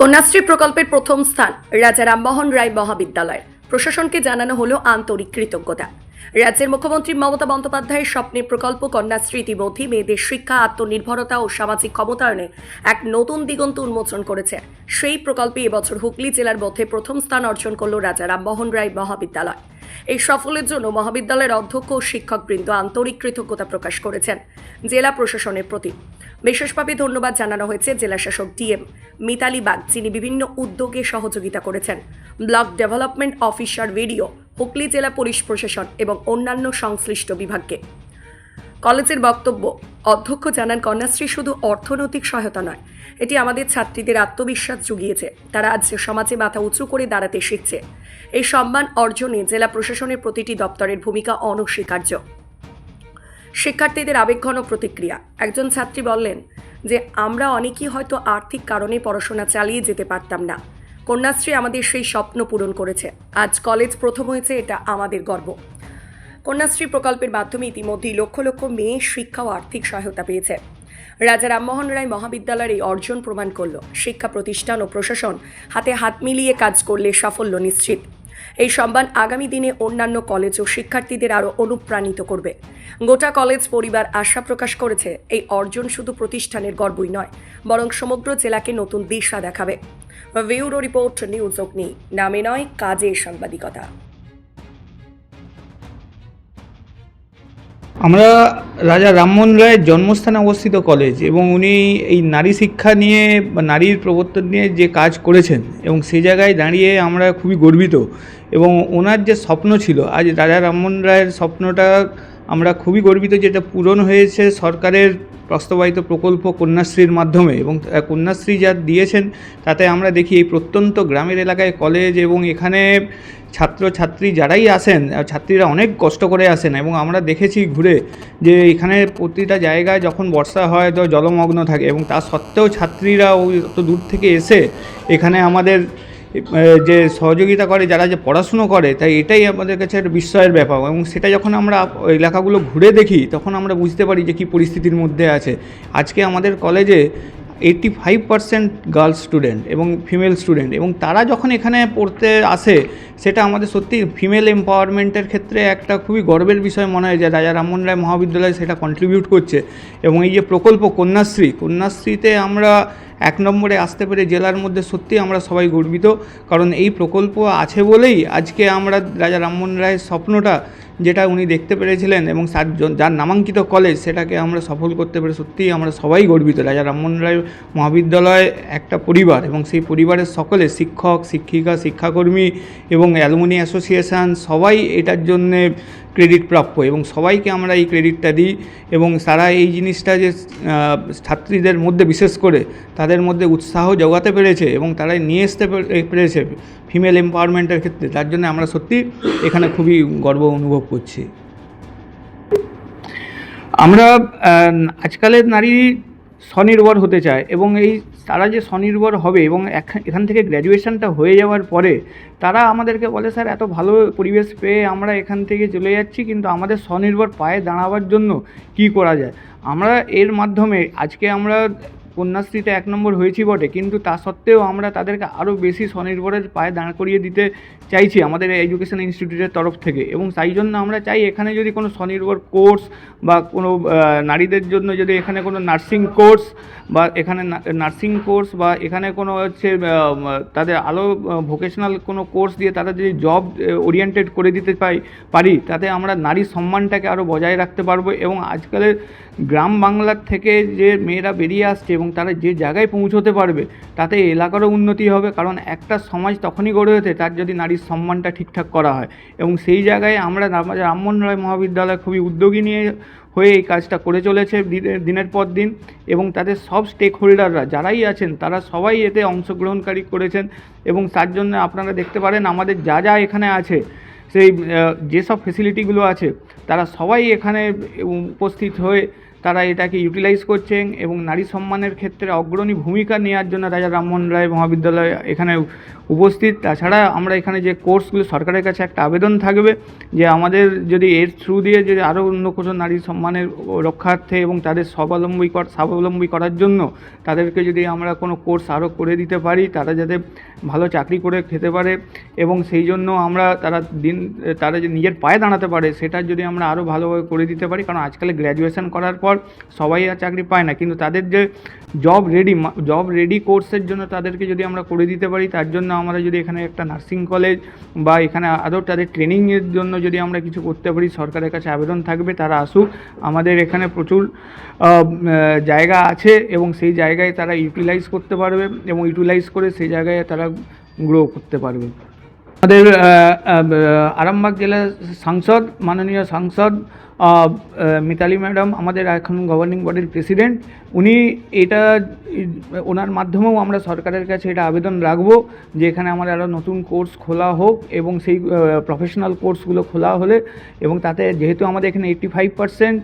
কন্যাশ্রী প্রকল্পের প্রথম স্থান রাজা রামমোহন রায় মহাবিদ্যালয় প্রশাসনকে জানানো হলো আন্তরিক কৃতজ্ঞতা। রাজ্যের মুখ্যমন্ত্রী মমতা বন্দ্যোপাধ্যায়ের স্বপ্নের প্রকল্প কন্যাশ্রী ইতিমধ্যে মেয়েদের শিক্ষা, আত্মনির্ভরতা ও সামাজিক ক্ষমতায়নে এক নতুন দিগন্ত উন্মোচন করেছে। সেই প্রকল্পে এবছর হুগলি জেলার মধ্যে প্রথম স্থান অর্জন করল রাজা রামমোহন রায় মহাবিদ্যালয়। এই সফলের জন্য মহাবিদ্যালয়ের অধ্যক্ষ ও শিক্ষকবৃন্দ আন্তরিক কৃতজ্ঞতা প্রকাশ করেছেন। জেলা প্রশাসনের প্রতি বিশেষভাবে ধন্যবাদ জানানো হয়েছে জেলা শাসক ডিএম মিতালি বাগ, যিনি বিভিন্ন উদ্যোগে সহযোগিতা করেছেন। Block development officer BDO Hooghly জেলা পুলিশ প্রশাসন এবং অন্যান্য সংশ্লিষ্ট বিভাগকে। কলেজের বক্তব্য, অধ্যক্ষ জানান, কন্যাশ্রী শুধু অর্থনৈতিক সহায়তা নয়, এটি আমাদের ছাত্রীদের আত্মবিশ্বাস জুগিয়েছে। তারা আজ সমাজে মাথা উঁচু করে দাঁড়াতে শিখছে। এই সম্মান অর্জনে জেলা প্রশাসনের প্রতিটি দপ্তরের ভূমিকা অনস্বীকার্য। শিক্ষার্থীদের আবেগঘন প্রতিক্রিয়া। একজন ছাত্রী বললেন যে, আমরা অনেকেই হয়তো আর্থিক কারণে পড়াশোনা চালিয়ে যেতে পারতাম না। কন্যাশ্রী আমাদের সেই স্বপ্ন পূরণ করেছে। আজ কলেজ প্রথম হয়েছে, এটা আমাদের গর্ব। কন্যাশ্রী প্রকল্পের মাধ্যমে ইতিমধ্যেই লক্ষ লক্ষ মেয়ে শিক্ষা ও আর্থিক সহায়তা পেয়েছে। রাজা রামমোহন রায় মহাবিদ্যালয়ের এই অর্জন প্রমাণ করল, শিক্ষা প্রতিষ্ঠান ও প্রশাসন হাতে হাত মিলিয়ে কাজ করলে সাফল্য নিশ্চিত। এই সম্মান আগামী দিনে অন্যান্য কলেজ ও শিক্ষার্থীদের আরও অনুপ্রাণিত করবে। গোটা কলেজ পরিবার আশা প্রকাশ করেছে, এই অর্জন শুধু প্রতিষ্ঠানের গর্বই নয়, বরং সমগ্র জেলাকে নতুন দিশা দেখাবে। ভিউরো রিপোর্ট নিউজ অগ্নি, নামে নয় কাজে সাংবাদিকতা। আমরা রাজা রামমোহন রায়ের জন্মস্থানে অবস্থিত কলেজ এবং উনি এই নারী শিক্ষা নিয়ে বা নারীর প্রবর্তন নিয়ে যে কাজ করেছেন এবং সে জায়গায় দাঁড়িয়ে আমরা খুবই গর্বিত এবং ওনার যে স্বপ্ন ছিল, আজ রাজা রামমোহন রায়ের স্বপ্নটা আমরা খুবই গর্বিত যেটা পূরণ হয়েছে সরকারের বাস্তবায়িত প্রকল্প কন্যাশ্রীর মাধ্যমে এবং কন্যাশ্রী যা দিয়েছেন, তাতে আমরা দেখি এই প্রত্যন্ত গ্রামের এলাকায় কলেজ এবং এখানে ছাত্র ছাত্রী যারাই আসেন ছাত্রীরা অনেক কষ্ট করে আসেন এবং আমরা দেখেছি ঘুরে যে এখানে প্রতিটা জায়গায় যখন বর্ষা হয় তো জলমগ্ন থাকে এবং তা সত্ত্বেও ছাত্রীরা ওই অত দূর থেকে এসে এখানে আমাদের যে সহযোগিতা করে, যারা যে পড়াশুনো করে, তাই এটাই আমাদের কাছে একটা বিস্ময়ের ব্যাপার। এবং সেটা যখন আমরা এলাকাগুলো ঘুরে দেখি, তখন আমরা বুঝতে পারি যে কী পরিস্থিতির মধ্যে আছে। আজকে আমাদের কলেজে eighty five percent girls student এবং ফিমেল স্টুডেন্ট এবং তারা যখন এখানে পড়তে আসে, সেটা আমাদের সত্যি ফিমেল এম্পাওয়ারমেন্টের ক্ষেত্রে একটা খুবই গর্বের বিষয় মনে হয় যে রাজা রামমোহন রায় মহাবিদ্যালয় সেটা কন্ট্রিবিউট করছে এবং এই যে প্রকল্প কন্যাশ্রী, কন্যাশ্রীতে আমরা এক নম্বরে আসতে পেরে জেলার মধ্যে সত্যি আমরা সবাই গর্বিত কারণ এই প্রকল্প আছে বলেই আজকে আমরা রাজা রামমোহন রায়ের স্বপ্নটা যেটা উনি দেখতে পেরেছিলেন এবং স্যার যার নামাঙ্কিত কলেজ সেটাকে আমরা সফল করতে পেরে সত্যিই আমরা সবাই গর্বিত। রাজা রামমোহন রায় মহাবিদ্যালয় একটা পরিবার এবং সেই পরিবারের সকলে শিক্ষক, শিক্ষিকা, শিক্ষাকর্মী এবং অ্যালুমিনি অ্যাসোসিয়েশন সবাই এটার জন্যে ক্রেডিট প্রাপ্য এবং সবাইকে আমরা এই ক্রেডিটটা দিই এবং তারা এই জিনিসটা যে ছাত্রীদের মধ্যে বিশেষ করে তাদের মধ্যে উৎসাহ জোগাতে পেরেছে এবং তারাই নিয়ে আসতে পেরেছে ফিমেল এম্পাওয়ারমেন্টের ক্ষেত্রে, তার জন্য আমরা সত্যি এখানে খুবই গর্ব অনুভব করছি। আমরা আজকালের নারী স্বনির্ভর হতে চায় এবং এই তারা যে স্বনির্ভর হবে এবং এখান থেকে গ্র্যাজুয়েশনটা হয়ে যাওয়ার পরে তারা আমাদেরকে বলে, স্যার, এত ভালো পরিবেশ পেয়ে আমরা এখান থেকে চলে যাচ্ছি, কিন্তু আমাদের স্বনির্ভর পায়ে দাঁড়াবার জন্য কি করা যায়? আমরা এর মাধ্যমে আজকে আমরা কন্যাশ্রীতে এক নম্বর হয়েছি বটে, কিন্তু তা সত্ত্বেও আমরা তাদেরকে আরও বেশি স্বনির্ভরের পায়ে দাঁড় করিয়ে দিতে চাইছি আমাদের এডুকেশন ইনস্টিটিউটের তরফ থেকে। এবং তাই জন্য আমরা চাই এখানে যদি কোনো স্বনির্ভর কোর্স বা কোনো নারীদের জন্য যদি এখানে কোনো নার্সিং কোর্স বা এখানে নার্সিং কোর্স বা এখানে কোনো হচ্ছে তাদের আলো ভোকেশনাল কোনো কোর্স দিয়ে তারা যদি জব ওরিয়েন্টেড করে দিতে পাই, পারি, তাতে আমরা নারী সম্মানটাকে আরও বজায় রাখতে পারব। এবং আজকালের গ্রাম বাংলার থেকে যে মেয়েরা বেরিয়ে আসছে এবং তারা যে জায়গায় পৌঁছতে পারবে, তাতে এলাকারও উন্নতি হবে। কারণ একটা সমাজ তখনই গড়ে ওঠে তার যদি নারীর সম্মানটা ঠিকঠাক করা হয়। এবং সেই জায়গায় আমরা রামমোহন রায় মহাবিদ্যালয় খুবই উদ্যোগী নিয়ে হয়ে এই কাজটা করে চলেছে দিনে- দিনের পর দিন। এবং তাদের সব স্টেক হোল্ডাররা যারাই আছেন, তারা সবাই এতে অংশগ্রহণকারী করেছেন। এবং তার জন্য আপনারা দেখতে পারেন আমাদের যা যা এখানে আছে, সেই যেসব ফেসিলিটিগুলো আছে, তারা সবাই এখানে উপস্থিত হয়ে তারা এটাকে ইউটিলাইজ করছেন এবং নারী সম্মানের ক্ষেত্রে অগ্রণী ভূমিকা নেওয়ার জন্য রাজা রামমোহন রায় মহাবিদ্যালয় এখানে উপস্থিত। তাছাড়া আমরা এখানে যে কোর্সগুলো সরকারের কাছে একটা আবেদন থাকবে যে আমাদের যদি এর থ্রু দিয়ে যদি আরও অন্য কোনো নারী সম্মানের রক্ষার্থে এবং তাদের স্বাবলম্বী কর, স্বাবলম্বী করার জন্য তাদেরকে যদি আমরা কোনো কোর্স আরও করে দিতে পারি, তারা যাতে ভালো চাকরি করে খেতে পারে এবং সেই জন্য আমরা তারা দিন, তারা যে নিজের পায়ে দাঁড়াতে পারে, সেটা যদি আমরা আরও ভালোভাবে করে দিতে পারি, কারণ আজকাল গ্র্যাজুয়েশন করার পর সবাই আর চাকরি পায় না। কিন্তু তাদের যে জব রেডি জব রেডি কোর্সের জন্য তাদেরকে যদি আমরা করে দিতে পারি, তার জন্য আমরা যদি এখানে একটা নার্সিং কলেজ বা এখানে আরও তাদের ট্রেনিংয়ের জন্য যদি আমরা কিছু করতে পারি, সরকারের কাছে আবেদন থাকবে, তারা আসুক। আমাদের এখানে প্রচুর জায়গা আছে এবং সেই জায়গায় তারা ইউটিলাইজ করতে পারবে এবং ইউটিলাইজ করে সেই জায়গায় তারা গ্রো করতে পারবে। আমাদের আরামবাগ জেলার সাংসদ, মাননীয় সাংসদ মিতালি ম্যাডাম আমাদের এখন গভর্নিং বডির প্রেসিডেন্ট উনি এটা ওনার মাধ্যমেও আমরা সরকারের কাছে এটা আবেদন রাখব যে এখানে আমার আরও নতুন কোর্স খোলা হোক এবং সেই প্রফেশনাল কোর্সগুলো খোলা হলে এবং তাতে যেহেতু আমাদের এখানে এইট্টি ফাইভ পার্সেন্ট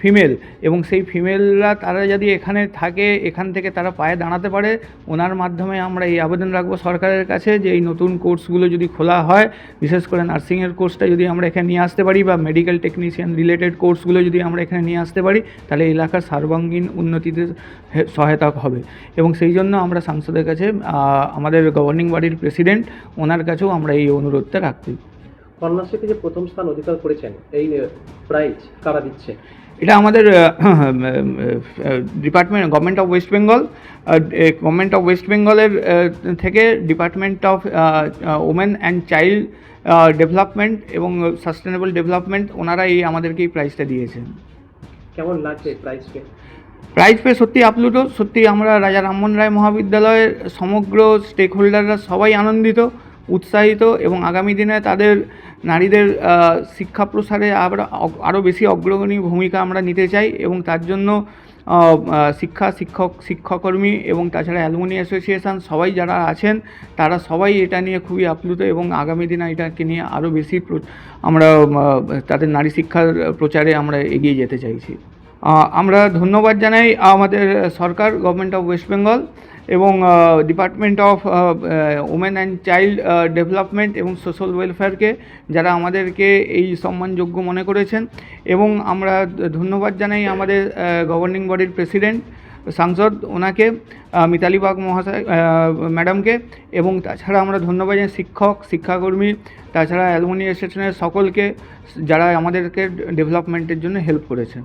ফিমেল এবং সেই ফিমেলরা তারা যদি এখানে থাকে, এখান থেকে তারা পায়ে দাঁড়াতে পারে, ওনার মাধ্যমে আমরা এই আবেদন রাখব সরকারের কাছে যে এই নতুন কোর্সগুলো যদি খোলা হয়, বিশেষ করে নার্সিংয়ের কোর্সটা যদি আমরা এখানে নিয়ে আসতে পারি বা মেডিকেল টেকনিশিয়ান রিলেটেড কোর্সগুলো যদি আমরা এখানে নিয়ে আসতে পারি, তাহলে এলাকার সর্বাঙ্গীন উন্নতিতে হে- সহায়তা হবে। এবং সেই জন্য আমরা সাংসদের কাছে আমাদের গভর্নিং বডির প্রেসিডেন্ট ওনার কাছেও আমরা এই অনুরোধটা রাখছি। কন্যাশ্রীতে যে প্রথম স্থান অধিকার করেছেন এই প্রাইজ কারা দিচ্ছে? এটা আমাদের department government of West Bengal government of West বেঙ্গলের থেকে department of women and child development এবং সাস্টেনেবল ডেভেলপমেন্ট ওনারা এই আমাদেরকে এই প্রাইজটা দিয়েছেন। কেমন লাগছে প্রাইজ পেয়ে প্রাইজ পেয়ে সত্যি আপ্লুত, সত্যি আমরা রাজা রামমোহন রায় মহাবিদ্যালয়ের সমগ্র স্টেক হোল্ডাররা সবাই আনন্দিত, উৎসাহিত এবং আগামী দিনে তাদের নারীদের শিক্ষা প্রসারে আমরা আরও বেশি অগ্রগণী ভূমিকা আমরা নিতে চাই এবং তার জন্য শিক্ষা শিক্ষক, শিক্ষাকর্মী এবং তাছাড়া অ্যালুমিনি অ্যাসোসিয়েশন সবাই যারা আছেন, তারা সবাই এটা নিয়ে খুবই আপ্লুত এবং আগামী দিনে এটাকে নিয়ে আরও বেশি আমরা তাদের নারী শিক্ষার প্রচারে আমরা এগিয়ে যেতে চাইছি। আমরা ধন্যবাদ জানাই আমাদের সরকার গভর্নমেন্ট অফ ওয়েস্ট বেঙ্গল এবং department of women and child development এবং সোশ্যাল ওয়েলফেয়ারকে যারা আমাদেরকে এই সম্মানযোগ্য মনে করেছেন এবং আমরা ধন্যবাদ জানাই আমাদের গভর্নিং বডির প্রেসিডেন্ট সাংসদ ওনাকে মিতালি বাগ মহাশয় ম্যাডামকে এবং তাছাড়া আমরা ধন্যবাদ জানাই শিক্ষক, শিক্ষাকর্মী, তাছাড়া অ্যালুমিনি অ্যাসোসিয়েশনের সকলকে যারা আমাদেরকে ডেভেলপমেন্টের জন্য হেল্প করেছেন।